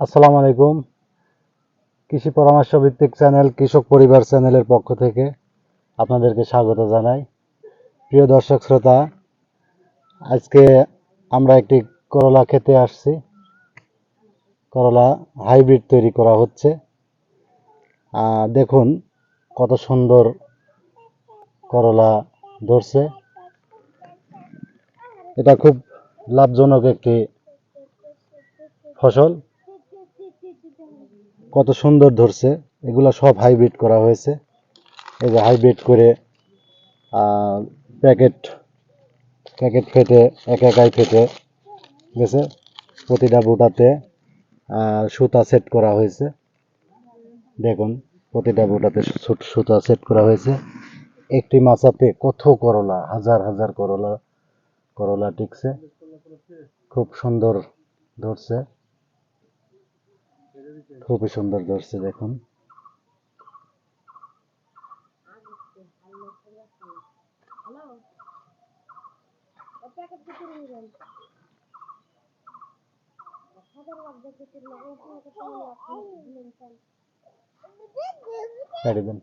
আসসালামু আলাইকুম। কৃষি পরামর্শ ভিত্তিক চ্যানেল, কৃষক পরিবার চ্যানেলের পক্ষ থেকে আপনাদেরকে স্বাগত জানাই। প্রিয় দর্শক শ্রোতা, আজকে আমরা একটি করলা খেতে আসছি। করলা হাইব্রিড তৈরি করা হচ্ছে। দেখুন কত সুন্দর করলা ধরছে। এটা খুব লাভজনক একটি ফসল। কত সুন্দর ধরছে। এগুলা সব হাইব্রিড করা হয়েছে। এই যে হাইব্রিড করে প্যাকেট প্যাকেট ফেটে, এক একাই ফেটে, গেছে। প্রতিটা বুটাতে সুতা সেট করা হয়েছে। দেখুন, প্রতিটা বুটাতে সুতা সেট করা হয়েছে। একটি মাচাতে কত করলা, হাজার হাজার করলা করলা টিকছে। খুব সুন্দর ধরছে। খুবই সুন্দর ধরছে দেখুন। ছাড়ি দেন।